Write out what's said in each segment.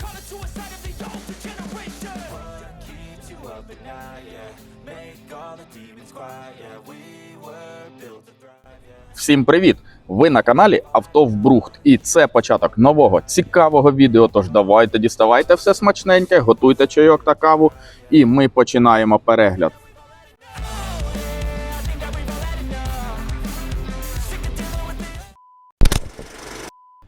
call it suicide of the older generation. What keeps you up at night, yeah? Make all the demons quiet, yeah. We were built to thrive. Всім привіт! Ви на каналі Авто в Брухт, і це початок нового цікавого відео. Тож давайте діставайте все смачненьке, готуйте чайок та каву, і ми починаємо перегляд.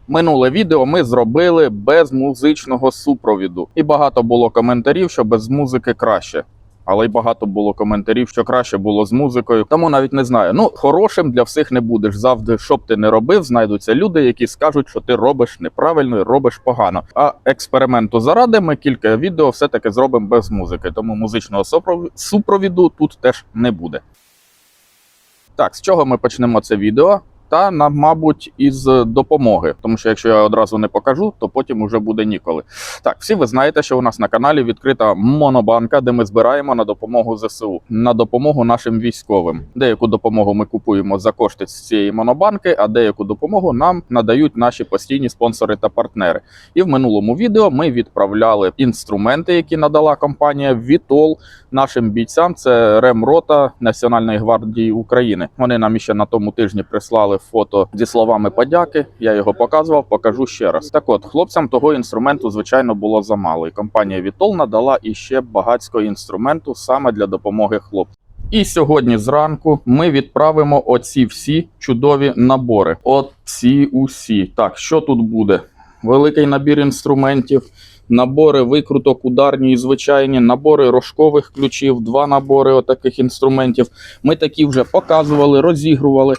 Минуле відео ми зробили без музичного супровіду, і багато було коментарів, що без музики краще. Але й багато було коментарів, що краще було з музикою. Тому навіть не знаю. Ну, хорошим для всіх не будеш. Завжди, що б ти не робив, знайдуться люди, які скажуть, що ти робиш неправильно і робиш погано. А експерименту заради ми кілька відео все-таки зробимо без музики. Тому музичного супрові- супровіду тут теж не буде. Так, з чого ми почнемо це відео? Та мабуть, із допомоги, тому що якщо я одразу не покажу, то потім уже буде ніколи. Так, всі ви знаєте, що у нас на каналі відкрита монобанка, де ми збираємо на допомогу ЗСУ, на допомогу нашим військовим. Деяку допомогу ми купуємо за кошти з цієї монобанки, а деяку допомогу нам надають наші постійні спонсори та партнери. І в минулому відео ми відправляли інструменти, які надала компанія Вітол нашим бійцям. Це ремрота Національної гвардії України. Вони нам іще на тому тижні прислали фото зі словами подяки. Я його показував, покажу ще раз. Так от, хлопцям того інструменту, звичайно, було замало. І компанія Вітол надала іще багатського інструменту саме для допомоги хлопцям. І сьогодні зранку ми відправимо оці всі чудові набори. Оці усі. Так, що тут буде? Великий набір інструментів, набори викруток, ударні і звичайні, набори рожкових ключів, два набори отаких інструментів. Ми такі вже показували, розігрували.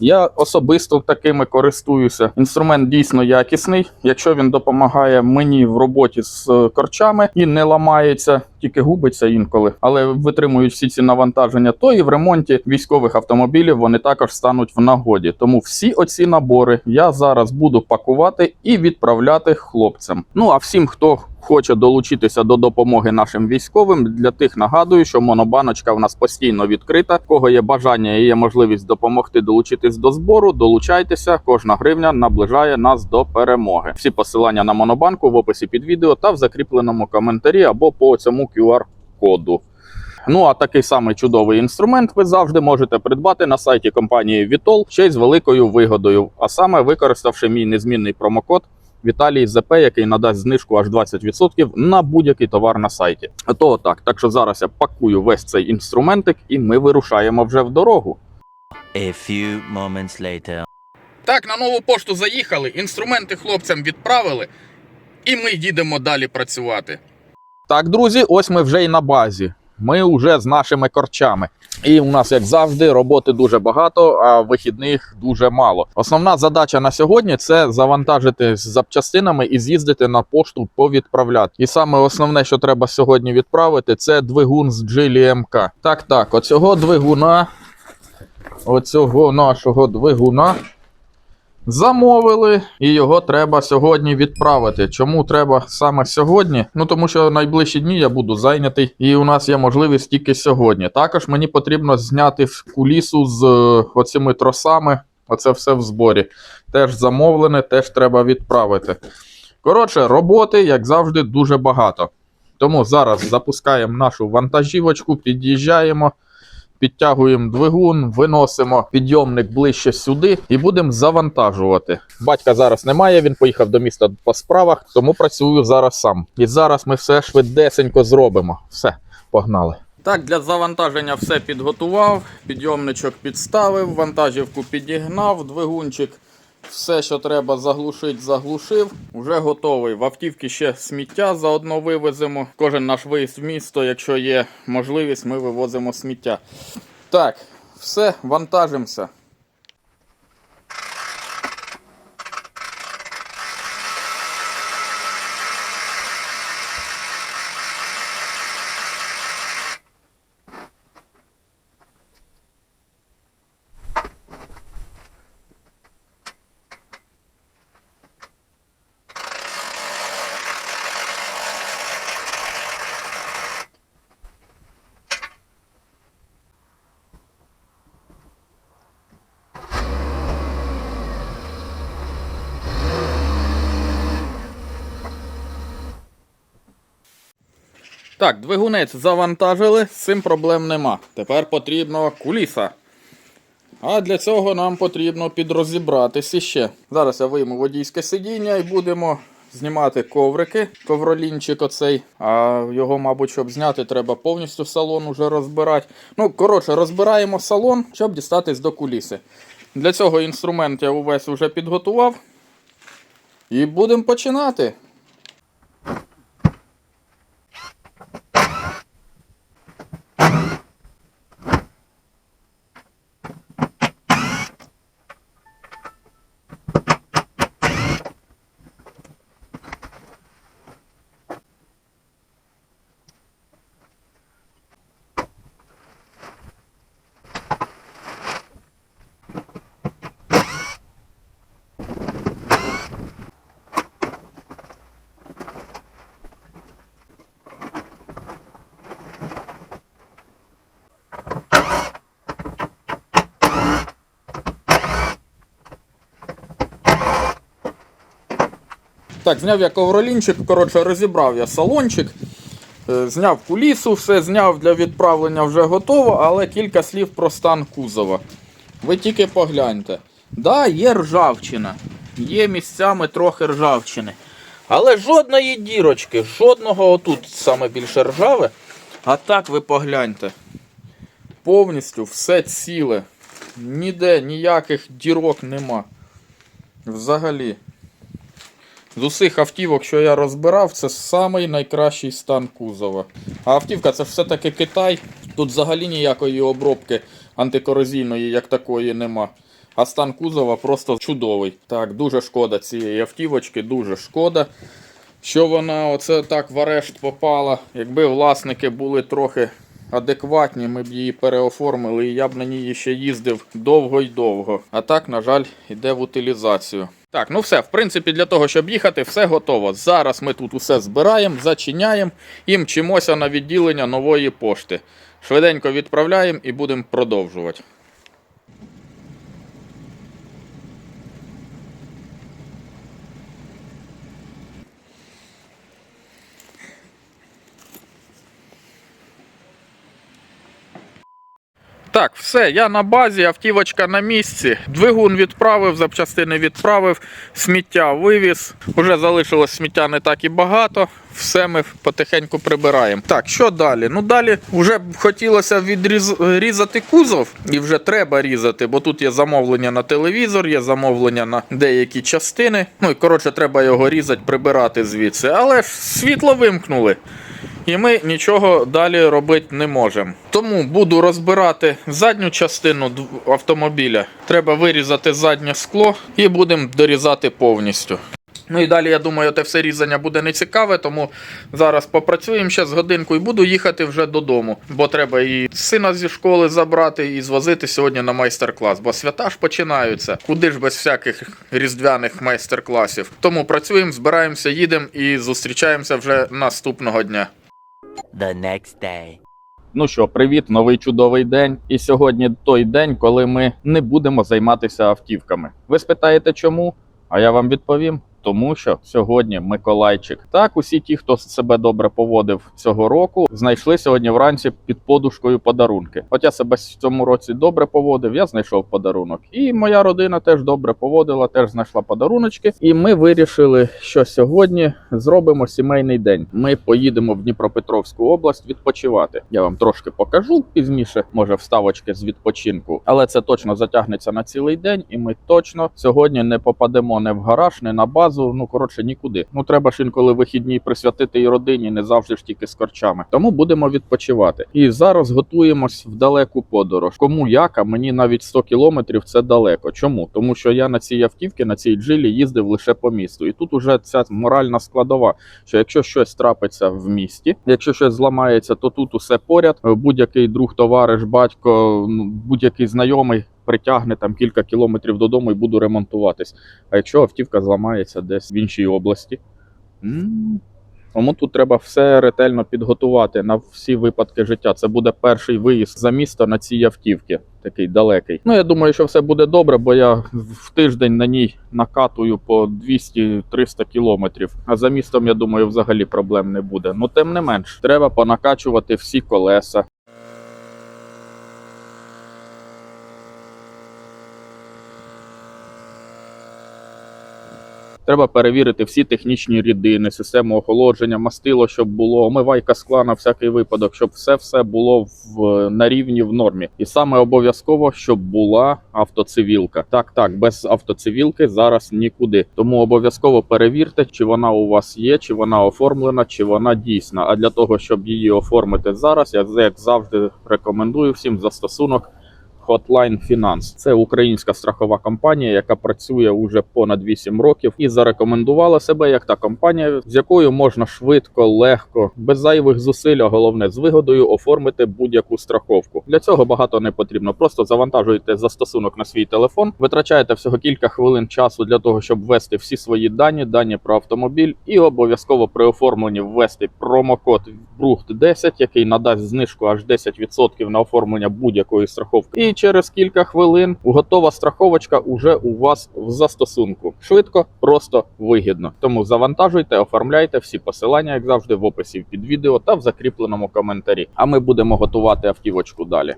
Я особисто такими користуюся. Інструмент дійсно якісний. Якщо він допомагає мені в роботі з е, корчами і не ламається, тільки губиться інколи, але витримують всі ці навантаження, то і в ремонті військових автомобілів вони також стануть в нагоді. Тому всі оці набори я зараз буду пакувати і відправляти хлопцям. Ну а всім, хто хоче долучитися до допомоги нашим військовим. Для тих нагадую, що монобаночка в нас постійно відкрита. В Кого є бажання і є можливість допомогти долучитись до збору, долучайтеся. Кожна гривня наближає нас до перемоги. Всі посилання на монобанку в описі під відео та в закріпленому коментарі або по цьому QR-коду. Ну а такий самий чудовий інструмент ви завжди можете придбати на сайті компанії Vitol ще й з великою вигодою, а саме використавши мій незмінний промокод Віталій ЗП, який надасть знижку аж 20% на будь-який товар на сайті. То отак. Так що зараз я пакую весь цей інструментик, і ми вирушаємо вже в дорогу. A few moments later. Так, на нову пошту заїхали, інструменти хлопцям відправили, і ми їдемо далі працювати. Так, друзі, ось ми вже і на базі. Ми вже з нашими корчами. І у нас, як завжди, роботи дуже багато, а вихідних дуже мало. Основна задача на сьогодні це завантажити з запчастинами і з'їздити на пошту повідправляти. І саме основне, що треба сьогодні відправити, це двигун з Geely MK. Так, так, оцього двигуна, оцього нашого двигуна Замовили, і його треба сьогодні відправити. Чому треба саме сьогодні? Ну тому що найближчі дні я буду зайнятий, і у нас є можливість тільки сьогодні. Також мені потрібно зняти кулісу з е, оцими тросами. Оце все в зборі. Теж замовлене, теж треба відправити. Коротше, роботи, як завжди, дуже багато. Тому зараз запускаємо нашу вантажівочку, під'їжджаємо. Підтягуємо двигун, виносимо підйомник ближче сюди і будемо завантажувати. Батька зараз немає, він поїхав до міста по справах, тому працюю зараз сам. І зараз ми все швидесенько зробимо. Все, погнали. Так, для завантаження все підготував, підйомничок підставив, вантажівку підігнав, двигунчик. Все, що треба заглушити, заглушив. Вже готовий. В автівці ще сміття заодно вивеземо. Кожен наш виїзд в місто, якщо є можливість, ми вивозимо сміття. Так, все, вантажимося. Так, двигунець завантажили, з цим проблем нема. Тепер потрібно куліса. А для цього нам потрібно підрозібратися ще. Зараз я вийму водійське сидіння і будемо знімати коврики, ковролінчик оцей. А його, мабуть, щоб зняти, треба повністю салон уже розбирати. Ну, коротше, розбираємо салон, щоб дістатись до куліси. Для цього інструмент я увесь вже підготував. І будемо починати. Так, зняв я ковролінчик, коротше, розібрав я салончик, е, зняв кулісу, все зняв для відправлення вже готово, але кілька слів про стан кузова. Ви тільки погляньте. Да, є ржавчина, є місцями трохи ржавчини. Але жодної дірочки, жодного отут саме більше ржаве. А так ви погляньте. Повністю все ціле. Ніде ніяких дірок нема. Взагалі. З усіх автівок, що я розбирав, це самий найкращий стан кузова. А автівка це все-таки Китай. Тут взагалі ніякої обробки антикорозійної, як такої, нема. А стан кузова просто чудовий. Так, дуже шкода цієї автівочки, дуже шкода. Що вона оце так в арешт попала. Якби власники були трохи адекватні, ми б її переоформили, і я б на ній ще їздив довго й довго. А так, на жаль, йде в утилізацію. Так, ну все, в принципі, для того, щоб їхати, все готово. Зараз ми тут усе збираємо, зачиняємо і мчимося на відділення нової пошти. Швиденько відправляємо і будемо продовжувати. Так, все, я на базі, автівочка на місці. Двигун відправив, запчастини відправив, сміття вивіз. Уже залишилось сміття не так і багато. Все ми потихеньку прибираємо. Так, що далі? Ну далі вже хотілося відрізати кузов, і вже треба різати, бо тут є замовлення на телевізор, є замовлення на деякі частини. Ну і коротше, треба його різати, прибирати звідси. Але ж світло вимкнули. І ми нічого далі робити не можемо. Тому буду розбирати задню частину автомобіля. Треба вирізати заднє скло і будемо дорізати повністю. Ну і далі, я думаю, те все різання буде не цікаве, тому зараз попрацюємо ще з годинку і буду їхати вже додому. Бо треба і сина зі школи забрати, і звозити сьогодні на майстер-клас. Бо свята ж починаються. Куди ж без всяких різдвяних майстер-класів. Тому працюємо, збираємося, їдемо і зустрічаємося вже наступного дня. The next day. Ну що, привіт, новий чудовий день. І сьогодні той день, коли ми не будемо займатися автівками. Ви спитаєте, чому? А я вам відповім. Тому що сьогодні Миколайчик. Так, усі ті, хто себе добре поводив цього року, знайшли сьогодні вранці під подушкою подарунки. От я себе в цьому році добре поводив, я знайшов подарунок. І моя родина теж добре поводила, теж знайшла подаруночки. І ми вирішили, що сьогодні зробимо сімейний день. Ми поїдемо в Дніпропетровську область відпочивати. Я вам трошки покажу пізніше, може вставочки з відпочинку, але це точно затягнеться на цілий день, і ми точно сьогодні не попадемо не в гараж, не на базу. Ну коротше, нікуди. Ну треба ж інколи вихідні присвятити і родині, не завжди ж тільки з корчами. Тому будемо відпочивати. І зараз готуємось в далеку подорож. Кому яка, мені навіть 100 кілометрів це далеко. Чому? Тому що я на цій автівці, на цій джилі їздив лише по місту. І тут уже ця моральна складова, що якщо щось трапиться в місті, якщо щось зламається, то тут усе поряд. Будь-який друг, товариш, батько, ну, будь-який знайомий. Притягне там кілька кілометрів додому і буду ремонтуватись. А якщо автівка зламається десь в іншій області, Тому тут треба все ретельно підготувати на всі випадки життя. Це буде перший виїзд за місто на цій автівці, такий далекий. Ну я думаю, що все буде добре, бо я в тиждень на ній накатую по 200-300 кілометрів. А за містом, я думаю, взагалі проблем не буде. Ну тим не менш, треба понакачувати всі колеса. Треба перевірити всі технічні рідини, систему охолодження, мастило, щоб було, омивайка скла на всякий випадок, щоб все все було в на рівні в нормі. І саме обов'язково, щоб була автоцивілка. Так, так, без автоцивілки зараз нікуди. Тому обов'язково перевірте, чи вона у вас є, чи вона оформлена, чи вона дійсна. А для того, щоб її оформити зараз, я як завжди рекомендую всім застосунок. Hotline Finance. це українська страхова компанія, яка працює уже понад 8 років і зарекомендувала себе як та компанія, з якою можна швидко, легко, без зайвих зусиль, а головне з вигодою оформити будь-яку страховку. Для цього багато не потрібно. Просто завантажуєте застосунок на свій телефон, витрачаєте всього кілька хвилин часу для того, щоб ввести всі свої дані, дані про автомобіль, і обов'язково при оформленні ввести промокод Брухт 10, який надасть знижку аж 10% на оформлення будь-якої страховки. І через кілька хвилин готова страховочка уже у вас в застосунку. Швидко, просто вигідно. Тому завантажуйте, оформляйте всі посилання, як завжди, в описі під відео та в закріпленому коментарі. А ми будемо готувати автівочку далі.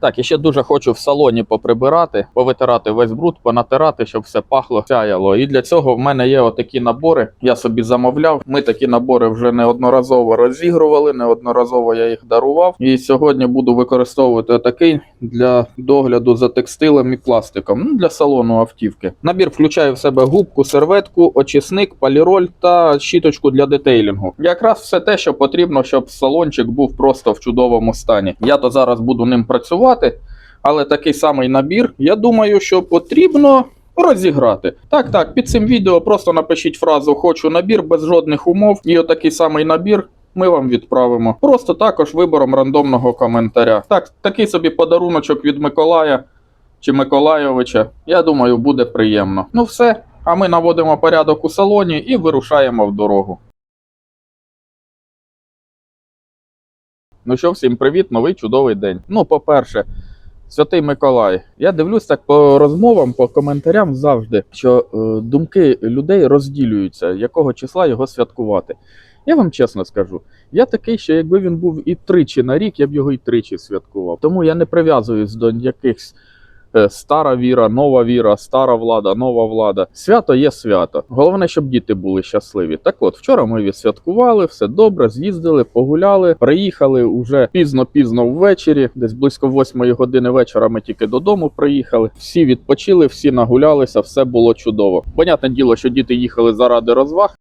Так, і ще дуже хочу в салоні поприбирати, повитирати весь бруд, понатирати, щоб все пахло, сяяло. І для цього в мене є отакі набори. Я собі замовляв. Ми такі набори вже неодноразово розігрували, неодноразово я їх дарував. І сьогодні буду використовувати такий для догляду за текстилем і пластиком ну, для салону автівки. Набір включає в себе губку, серветку, очисник, поліроль та щіточку для детейлінгу. Якраз все те, що потрібно, щоб салончик був просто в чудовому стані. Я то зараз буду ним працювати, але такий самий набір, я думаю, що потрібно. Розіграти. Так, так, під цим відео просто напишіть фразу Хочу набір без жодних умов, і отакий самий набір ми вам відправимо. Просто також вибором рандомного коментаря. Так, такий собі подаруночок від Миколая чи Миколайовича. Я думаю, буде приємно. Ну все, а ми наводимо порядок у салоні і вирушаємо в дорогу. Ну що, всім привіт, новий чудовий день. Ну, по-перше, Святий Миколай. Я дивлюсь так по розмовам, по коментарям завжди, що е, думки людей розділюються, якого числа його святкувати. Я вам чесно скажу, я такий, що якби він був і тричі на рік, я б його і тричі святкував. Тому я не прив'язуюсь до якихось стара віра, нова віра, стара влада, нова влада. Свято є свято. Головне, щоб діти були щасливі. Так от, вчора ми відсвяткували, все добре, з'їздили, погуляли, приїхали уже пізно-пізно ввечері, десь близько восьмої години вечора ми тільки додому приїхали. Всі відпочили, всі нагулялися, все було чудово. Понятне діло, що діти їхали заради розваг.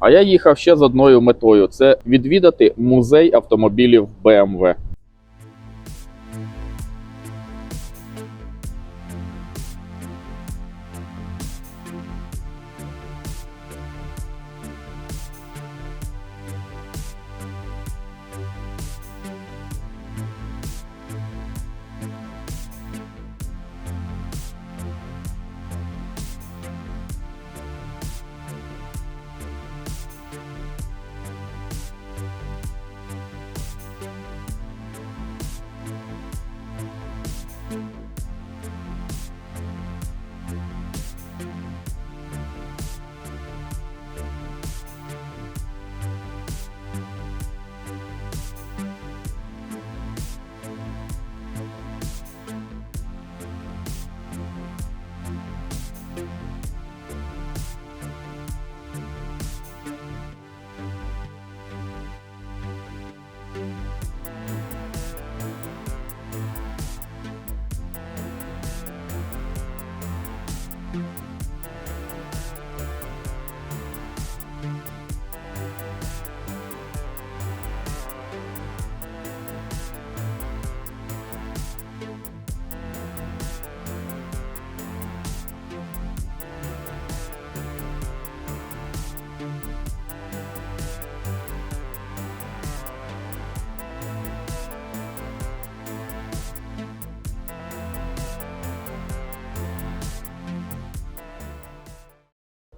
А я їхав ще з одною метою: це відвідати музей автомобілів BMW.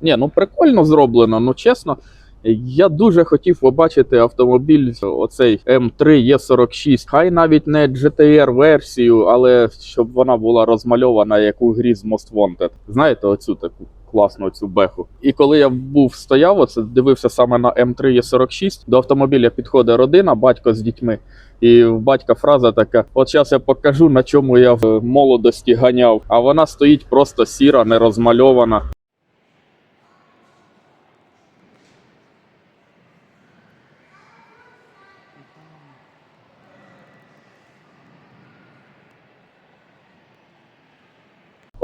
Ні, ну прикольно зроблено, ну чесно. Я дуже хотів побачити автомобіль, оцей М3 Е46. Хай навіть не GTR версію, але щоб вона була розмальована як у грі з Most Wanted. Знаєте, оцю таку класну цю беху. І коли я був стояв, оце дивився саме на М3 Е46, до автомобіля підходить родина, батько з дітьми. І в батька фраза така: от зараз я покажу, на чому я в молодості ганяв. А вона стоїть просто сіра, не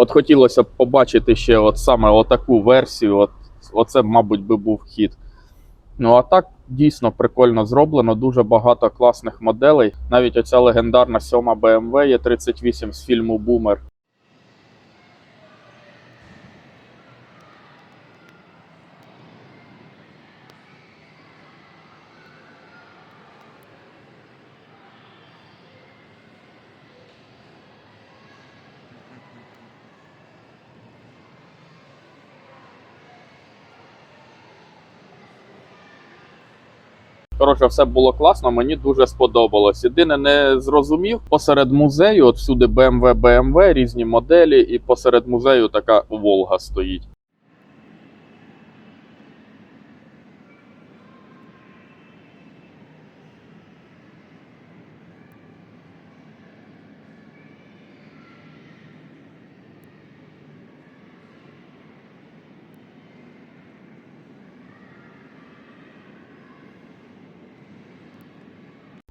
От хотілося б побачити ще от саме отаку версію. От, оце, мабуть, би був хід. Ну а так дійсно прикольно зроблено, дуже багато класних моделей. Навіть оця легендарна сьома BMW є 38 з фільму Бумер. Коротше, все було класно, мені дуже сподобалось. Єдине не зрозумів посеред музею, от всюди BMW, BMW, різні моделі, і посеред музею така Волга стоїть.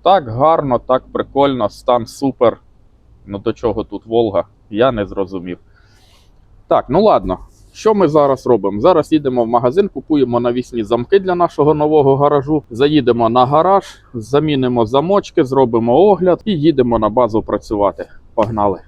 Так гарно, так прикольно, стан супер. Ну до чого тут Волга? Я не зрозумів. Так, ну ладно. Що ми зараз робимо? Зараз їдемо в магазин, купуємо навісні замки для нашого нового гаражу. Заїдемо на гараж, замінимо замочки, зробимо огляд і їдемо на базу працювати. Погнали.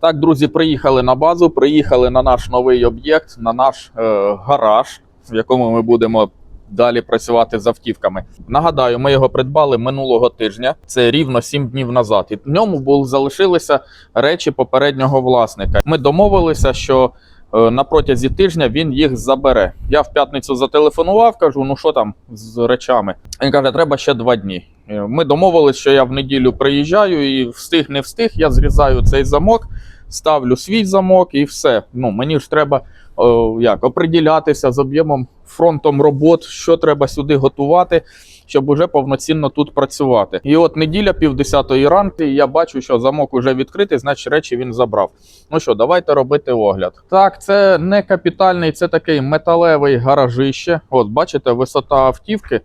Так, друзі, приїхали на базу, приїхали на наш новий об'єкт, на наш е, гараж, в якому ми будемо далі працювати з автівками. Нагадаю, ми його придбали минулого тижня. Це рівно 7 днів назад. І в ньому були залишилися речі попереднього власника. Ми домовилися, що е, на протязі тижня він їх забере. Я в п'ятницю зателефонував, кажу: ну що там з речами? Він каже, треба ще два дні. Е, Ми домовились, що я в неділю приїжджаю і встиг не встиг. Я зрізаю цей замок, ставлю свій замок і все. Ну мені ж треба о, як оприділятися з об'ємом фронтом робот, що треба сюди готувати, щоб уже повноцінно тут працювати. І от неділя, півдесятої ранки, я бачу, що замок уже відкритий, значить речі він забрав. Ну що, давайте робити огляд. Так, це не капітальний, це такий металевий гаражище. От, бачите, висота автівки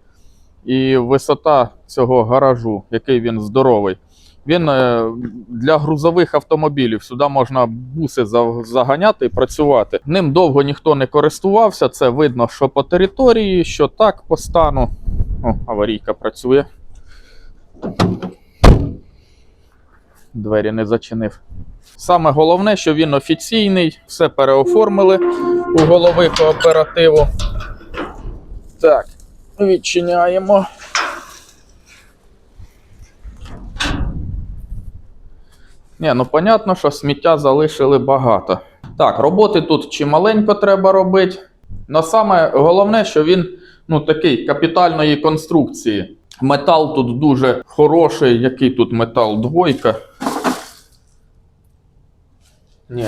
і висота цього гаражу, який він здоровий. Він е, для грузових автомобілів сюди можна буси заганяти і працювати. Ним довго ніхто не користувався. Це видно, що по території, що так по стану. О, аварійка працює. Двері не зачинив. Саме головне, що він офіційний, все переоформили у голови кооперативу. Так, відчиняємо. Ні, ну понятно, що сміття залишили багато. Так, роботи тут чималенько треба робити. Но саме головне, що він ну, такий капітальної конструкції. Метал тут дуже хороший. Який тут метал? Двойка. Ні,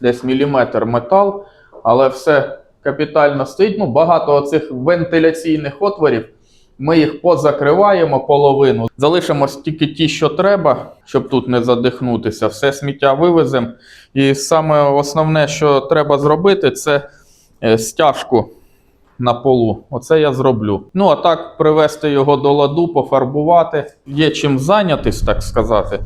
десь міліметр метал, але все капітально стоїть. Ну, багато оцих вентиляційних отворів. Ми їх позакриваємо половину. Залишимо тільки ті, що треба, щоб тут не задихнутися. Все сміття вивеземо. І саме основне, що треба зробити, це е, стяжку на полу. Оце я зроблю. Ну, а так, привести його до ладу, пофарбувати. Є чим зайнятись, так сказати.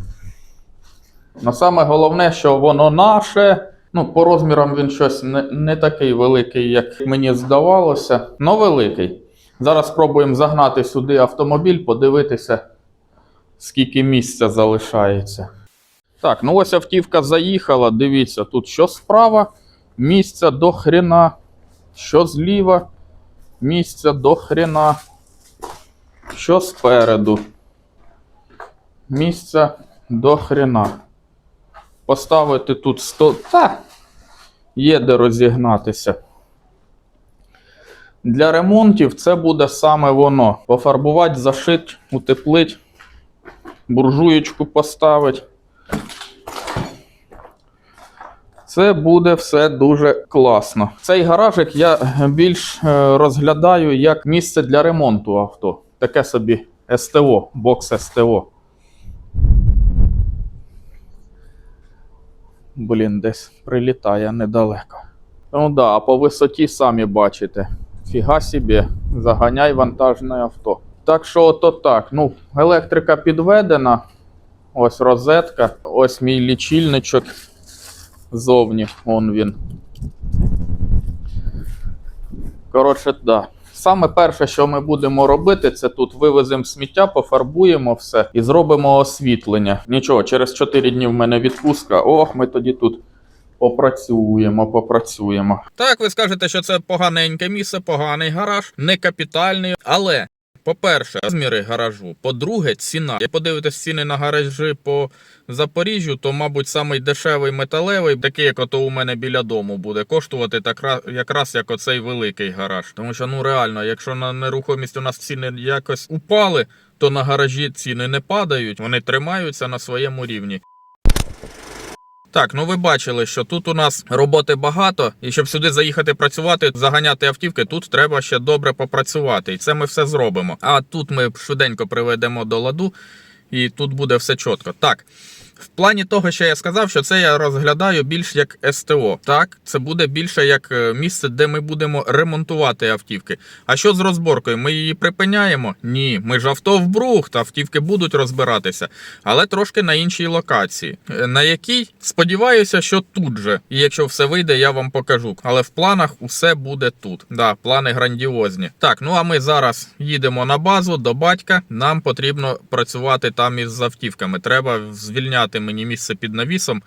Но саме головне, що воно наше. Ну, по розмірам він щось не, не такий великий, як мені здавалося, но великий. Зараз спробуємо загнати сюди автомобіль, подивитися, скільки місця залишається. Так, ну ось автівка заїхала. Дивіться, тут що справа, місця до хрена, що зліва, місця до хрена, що спереду. Місця до хрена. Поставити тут 100. Та, є де розігнатися. Для ремонтів це буде саме воно. Пофарбувати, зашить, утеплить, буржуєчку поставить. Це буде все дуже класно. Цей гаражик я більш е, розглядаю як місце для ремонту авто. Таке собі СТО, бокс СТО. Блін, десь прилітає недалеко. Ну да, а по висоті самі бачите. Фіга собі, заганяй вантажне авто. Так що ото так. Ну, електрика підведена. Ось розетка, ось мій лічильничок зовні, он він. Коротше, да. Саме перше, що ми будемо робити, це тут вивеземо сміття, пофарбуємо все і зробимо освітлення. Нічого, через 4 дні в мене відпустка. Ох, ми тоді тут попрацюємо, попрацюємо. Так, ви скажете, що це поганеньке місце, поганий гараж, не капітальний, але. По-перше, розміри гаражу. По-друге, ціна. Як подивитесь ціни на гаражі по Запоріжжю, то, мабуть, самий дешевий металевий, такий, як ото у мене біля дому буде, коштувати так, якраз як оцей великий гараж. Тому що, ну реально, якщо на нерухомість у нас ціни якось упали, то на гаражі ціни не падають, вони тримаються на своєму рівні. Так, ну ви бачили, що тут у нас роботи багато, і щоб сюди заїхати працювати, заганяти автівки, тут треба ще добре попрацювати. І це ми все зробимо. А тут ми швиденько приведемо до ладу, і тут буде все чітко. Так. В плані того, що я сказав, що це я розглядаю більш як СТО. Так, це буде більше як е, місце, де ми будемо ремонтувати автівки. А що з розборкою? Ми її припиняємо? Ні, ми ж авто в брухт, автівки будуть розбиратися, але трошки на іншій локації. Е, На якій сподіваюся, що тут же. І якщо все вийде, я вам покажу. Але в планах усе буде тут. Да, плани грандіозні. Так, ну а ми зараз їдемо на базу до батька. Нам потрібно працювати там із автівками. Треба звільняти мені місце під навісом.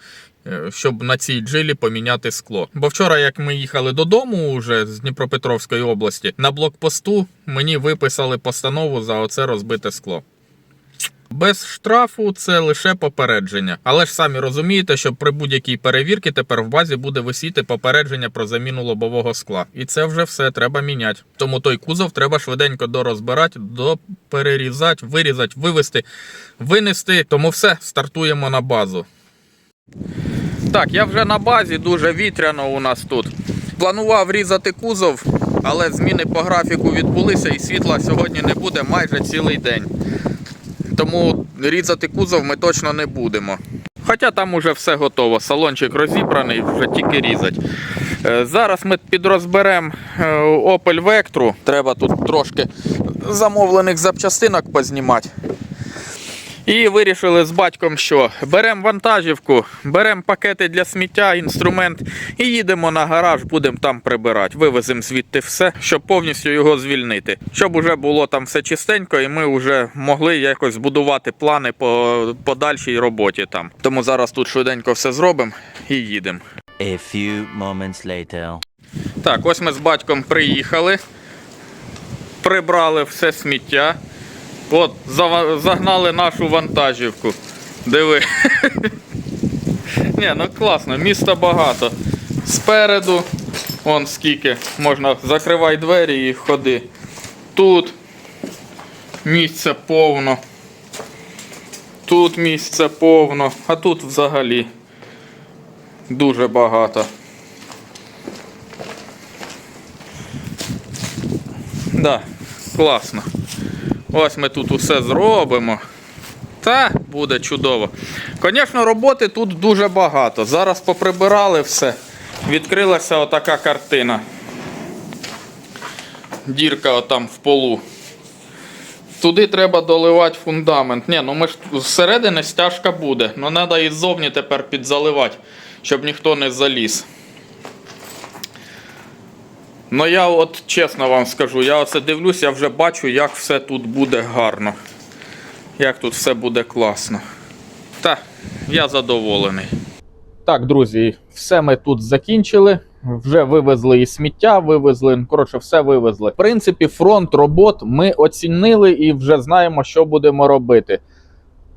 е, Щоб на цій джилі поміняти скло. Бо вчора, як ми їхали додому, уже з Дніпропетровської області, на блокпосту мені виписали постанову за оце розбите скло. Без штрафу це лише попередження. Але ж самі розумієте, що при будь-якій перевірці тепер в базі буде висіти попередження про заміну лобового скла. І це вже все треба міняти. Тому той кузов треба швиденько дорозбирати, доперерізати, вирізати, вивести, винести. Тому все, стартуємо на базу. Так, я вже на базі, дуже вітряно у нас тут. Планував різати кузов, але зміни по графіку відбулися і світла сьогодні не буде майже цілий день. Тому різати кузов ми точно не будемо. Хоча там уже все готово, салончик розібраний, вже тільки різать. Е, Зараз ми підрозберемо е, Opel Vectra. Треба тут трошки замовлених запчастинок познімати. І вирішили з батьком, що беремо вантажівку, беремо пакети для сміття, інструмент і їдемо на гараж, будемо там прибирати. Вивеземо звідти все, щоб повністю його звільнити. Щоб уже було там все чистенько, і ми вже могли якось будувати плани по подальшій роботі там. Тому зараз тут швиденько все зробимо і їдемо. A few moments later. Так, ось ми з батьком приїхали, прибрали все сміття. От, загнали нашу вантажівку. Диви. Ні, ну класно, міста багато. Спереду, вон скільки, можна закривай двері і ходи. Тут місце повно. Тут місце повно, а тут взагалі дуже багато. Да, класно. Ось ми тут усе зробимо. Та буде чудово. Звісно, роботи тут дуже багато. Зараз поприбирали все. Відкрилася отака картина. Дірка отам в полу. Туди треба доливати фундамент. Ні, ну ми ж зсередини стяжка буде. Ну треба і ззовні тепер підзаливати, щоб ніхто не заліз. Ну я от чесно вам скажу, я оце дивлюсь, я вже бачу, як все тут буде гарно. Як тут все буде класно. Та, я задоволений. Так, друзі, все ми тут закінчили. Вже вивезли і сміття, вивезли, ну, коротше, все вивезли. В принципі, фронт робот ми оцінили і вже знаємо, що будемо робити.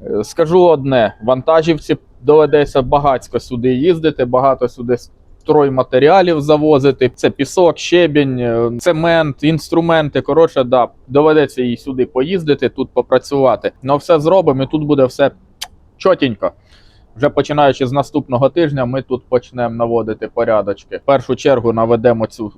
Е, Скажу одне: вантажівці доведеться багатько сюди їздити, багато сюди стройматеріалів завозити. Це пісок, щебінь, е, цемент, інструменти. Коротше, да, доведеться їй сюди поїздити, тут попрацювати. Ну все зробимо, і тут буде все чотенько. Вже починаючи з наступного тижня, ми тут почнемо наводити порядочки. В першу чергу наведемо цю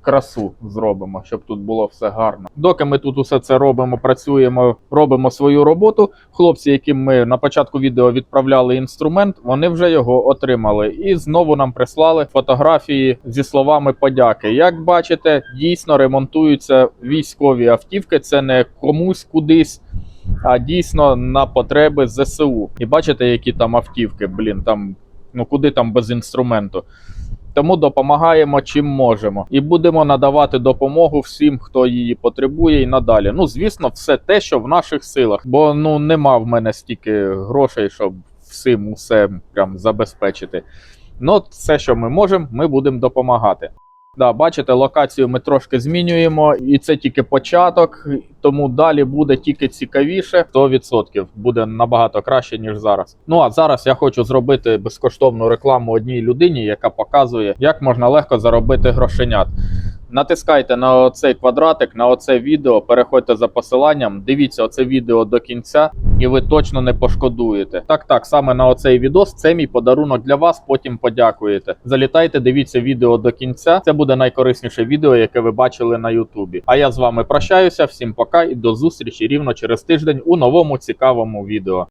красу, зробимо, щоб тут було все гарно. Доки ми тут усе це робимо, працюємо, робимо свою роботу. Хлопці, яким ми на початку відео відправляли інструмент, вони вже його отримали. І знову нам прислали фотографії зі словами подяки. Як бачите, дійсно ремонтуються військові автівки. Це не комусь кудись а дійсно на потреби ЗСУ. І бачите, які там автівки, блін, там ну куди там без інструменту. Тому допомагаємо чим можемо, і будемо надавати допомогу всім, хто її потребує, і надалі. Ну, звісно, все те, що в наших силах, бо ну нема в мене стільки грошей, щоб всім усе прям забезпечити. Ну, все, що ми можемо, ми будемо допомагати. Да, бачите, локацію ми трошки змінюємо, і це тільки початок, тому далі буде тільки цікавіше. 100% буде набагато краще ніж зараз. Ну а зараз я хочу зробити безкоштовну рекламу одній людині, яка показує, як можна легко заробити грошенят. Натискайте на оцей квадратик, на оце відео, переходьте за посиланням, дивіться оце відео до кінця, і ви точно не пошкодуєте. Так, так, саме на оцей відос це мій подарунок для вас. Потім подякуєте. Залітайте, дивіться відео до кінця. Це буде найкорисніше відео, яке ви бачили на Ютубі. А я з вами прощаюся. Всім пока і до зустрічі рівно через тиждень у новому цікавому відео.